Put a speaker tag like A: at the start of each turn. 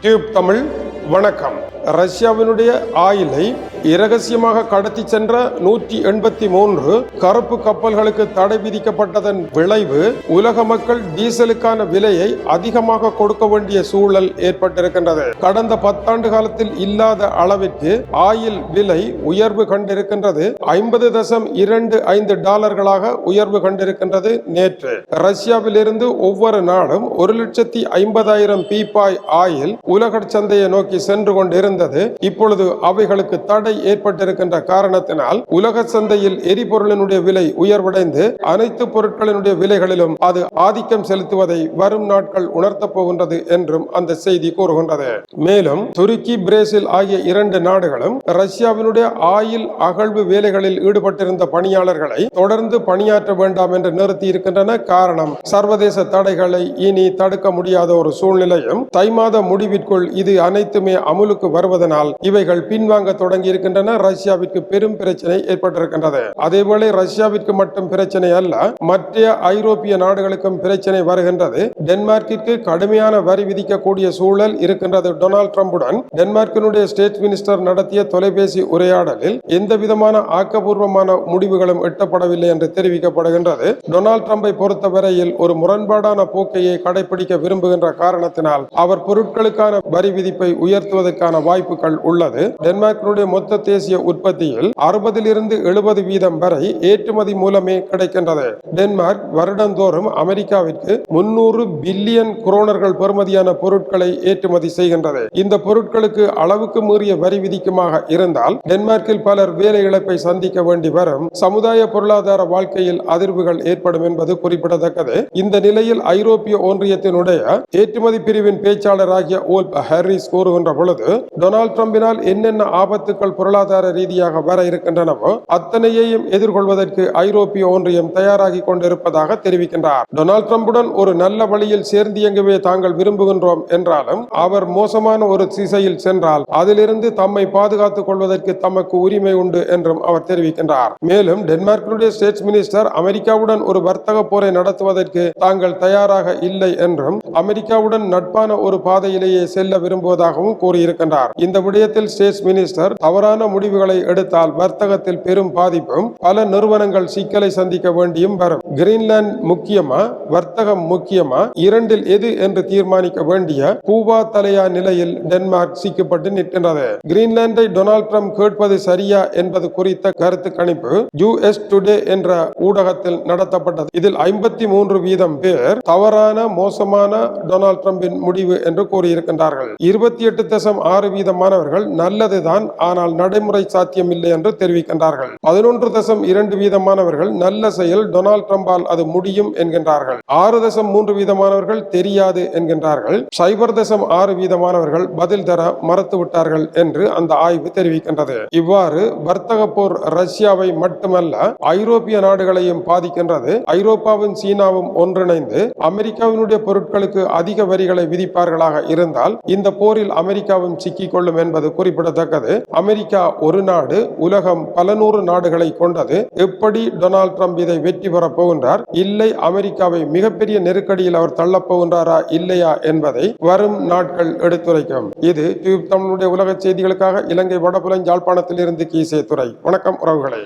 A: Tube Tamil வணக்கம். ரஷ்யாவினுடைய ஆயிலை இரகசியமாக கடத்தி சென்ற நூற்றி எண்பத்தி மூன்று கருப்பு கப்பல்களுக்கு தடை விதிக்கப்பட்டதன் விளைவு உலக மக்கள் டீசலுக்கான விலையை அதிகமாக கொடுக்க வேண்டிய சூழல் ஏற்பட்டிருக்கின்றது. கடந்த பத்தாண்டு காலத்தில் இல்லாத அளவிற்கு ஆயில் விலை உயர்வு கண்டிருக்கின்றது. ஐம்பது தசம் இரண்டு ஐந்து டாலர்களாக உயர்வு கண்டிருக்கின்றது நேற்று. ரஷ்யாவிலிருந்து ஒவ்வொரு நாளும் ஒரு லட்சத்தி ஐம்பதாயிரம் பீப்பாய் ஆயில் உலக சந்தையை நோக்கி சென்று கொண்டிருந்தது. இப்பொழுது அவைகளுக்கு தடை ஏற்பட்டிருக்கின்ற காரணத்தினால் உலக சந்தையில் எரிபொருளினுடைய விலை உயர்வடைந்து அனைத்து பொருட்களினுடைய விலைகளிலும் அது ஆதிக்கம் செலுத்துவதை வரும் நாட்கள் உணர்த்தப் போகின்றது என்றும் அந்த செய்தி கூறுகின்றது. மேலும் துருக்கி பிரேசில் ஆகிய இரண்டு நாடுகளும் ரஷ்யாவினுடைய ஆயில் அகழ்வு வேலைகளில் ஈடுபட்டிருந்த பணியாளர்களை தொடர்ந்து பணியாற்ற வேண்டாம் என்று நிறுத்தி இருக்கின்றன. காரணம் சர்வதேச தடைகளை இனி தடுக்க முடியாத ஒரு சூழ்நிலையும் தை மாத முடிவிற்குள் இது அனைத்துமே அமுலுக்கு வருவதனால் இவைகள் பின்வாங்க தொடங்கி இருக்கின்றன இருக்கின்றன. ரஷ்யாவிற்கு பெரும் பிரச்சனை ஏற்பட்டிருக்கின்றது. அதேபோல ரஷ்யாவிற்கு மட்டும் பிரச்சனை அல்ல மற்ற ஐரோப்பிய நாடுகளுக்கும் பிரச்சனை வருகின்றது. டென்மார்க்கிற்கு கடுமையான வரி விதிக்கக்கூடிய சூழல் இருக்கின்றது. டொனால்ட் ட்ரம்புடன் டென்மார்க்கினுடைய ஸ்டேட் மினிஸ்டர் நடத்திய தொலைபேசி உரையாடலில் எந்த விதமான ஆக்கப்பூர்வமான முடிவுகளும் எட்டப்படவில்லை என்று தெரிவிக்கப்படுகின்றது. டொனால்ட் ட்ரம்பை பொறுத்தவரையில் ஒரு முரண்பாடான போக்கையை கடைபிடிக்க விரும்புகின்ற காரணத்தினால் அவர் பொருட்களுக்கான வரி விதிப்பை உயர்த்துவதற்கான வாய்ப்புகள் உள்ளது. டென்மார்க்கினுடைய மொத்த தேசிய உற்பத்தியில் அறுபதிலிருந்து எழுபது வீதம் வரை ஏற்றுமதி மூலமே கிடைக்கின்றது. டென்மார்க் வருடந்தோறும் அமெரிக்காவிற்கு முன்னூறு பில்லியன் குரோனர்கள் பெறுமதியான பொருட்களை ஏற்றுமதி செய்கின்றது. இந்த பொருட்களுக்கு அளவுக்கு மீறிய வரி விதிக்குமாக இருந்தால் டென்மார்க்கில் பலர் வேலை இழப்பை சந்திக்க வேண்டி வரும். சமுதாய பொருளாதார வாழ்க்கையில் அதிர்வுகள் ஏற்படும் என்பது குறிப்பிடத்தக்கது. இந்த நிலையில் ஐரோப்பிய ஒன்றியத்தினுடைய ஏற்றுமதி பிரிவின் பேச்சாளராகிய ஓல்ப் ஹாரிஸ் கூறுகின்ற பொழுது டொனால்ட் ட்ரம்பினால் என்னென்ன ஆபத்துக்கள் பொருளாதார ரீதியாக வர இருக்கின்றனவோ அத்தனையையும் எதிர்கொள்வதற்கு ஐரோப்பிய ஒன்றியம் தயாராகி கொண்டிருப்பதாக தெரிவிக்கின்றார். டொனால்ட் ட்ரம்புடன் ஒரு நல்ல வழியில் சேர்ந்து இயங்கவே தாங்கள் விரும்புகின்றோம் என்றாலும் அவர் மோசமான ஒரு திசையில் சென்றால் அதிலிருந்து தம்மை பாதுகாத்துக் கொள்வதற்கு தமக்கு உரிமை உண்டு என்றும் அவர் தெரிவிக்கின்றார். மேலும் டென்மார்க்கினுடைய ஸ்டேட் மினிஸ்டர் அமெரிக்காவுடன் ஒரு வர்த்தக போரை நடத்துவதற்கு தாங்கள் தயாராக இல்லை என்றும் அமெரிக்காவுடன் நட்பான ஒரு பாதையிலேயே செல்ல விரும்புவதாகவும் கூறியிருக்கின்றார். இந்த விடயத்தில் ஸ்டேட் மினிஸ்டர் தவறான முடிவுகளை எடுத்தால் வர்த்தகத்தில் பெரும் பாதிப்பும் பல நிறுவனங்கள் சிக்கலை சந்திக்க வேண்டியும் வரும். கிரீன்லாந்து முக்கியமா? வர்த்தகம் முக்கியமா? இரண்டில் எது என்று தீர்மானிக்க வேண்டிய கூவா தலையா நிலையில் டென்மார்க் சிக்கப்பட்டு நிற்கின்றது. கிரீன்லாந்தை டொனால்ட் ட்ரம்ப் கேட்பது சரியா என்பது குறித்த கருத்து கணிப்பு யுஎஸ் டுடே என்ற ஊடகத்தில் நடத்தப்பட்டது. இதில் ஐம்பத்தி மூன்று வீதம் பேர் தவறான மோசமான டொனால்ட் ட்ரம்பின் முடிவு என்று கூறியிருக்கின்றார்கள். இருபத்தி எட்டு தசம் ஆறு வீதமானவர்கள் நல்லதுதான் ஆனால் நடைமுறை சாத்தியம் இல்லை என்று தெரிவிக்கின்றார்கள். பதினொன்று தசம் இரண்டு வீதமானவர்கள் நல்ல செயல் டொனால்ட் ட்ரம்பால் அது முடியும் என்கின்றார்கள். ஆறு தசம் மூன்று வீதமானவர்கள் தெரியாது என்கின்றார்கள். சைபர் தசம் ஆறு வீதமானவர்கள் பதில் தர மறுத்து விட்டார்கள் என்று அந்த ஆய்வு தெரிவிக்கின்றது. இவ்வாறு வர்த்தக போர் ரஷ்யாவை மட்டுமல்ல ஐரோப்பிய நாடுகளையும் பாதிக்கின்றது. ஐரோப்பாவும் சீனாவும் ஒன்றிணைந்து அமெரிக்காவினுடைய பொருட்களுக்கு அதிக வரிகளை விதிப்பார்களாக இருந்தால் இந்த போரில் அமெரிக்காவும் சிக்கிக் கொள்ளும் என்பது குறிப்பிடத்தக்கது. அமெரிக்க ஒரு நாடு உலகம் பல நூறு நாடுகளை கொண்டது. எப்படி டொனால்ட் ட்ரம்ப் இதை வெற்றி பெறப் போகின்றார்? இல்லை அமெரிக்காவை மிகப்பெரிய நெருக்கடியில் அவர் தள்ளப் போகின்றாரா? இல்லையா என்பதை வரும் நாட்கள் எடுத்துரைக்கும். இது தமிழுடைய உலக செய்திகளுக்காக இலங்கை வடபுலன் யாழ்ப்பாணத்தில் இருந்து கீசே துறை. வணக்கம் உறவுகளை.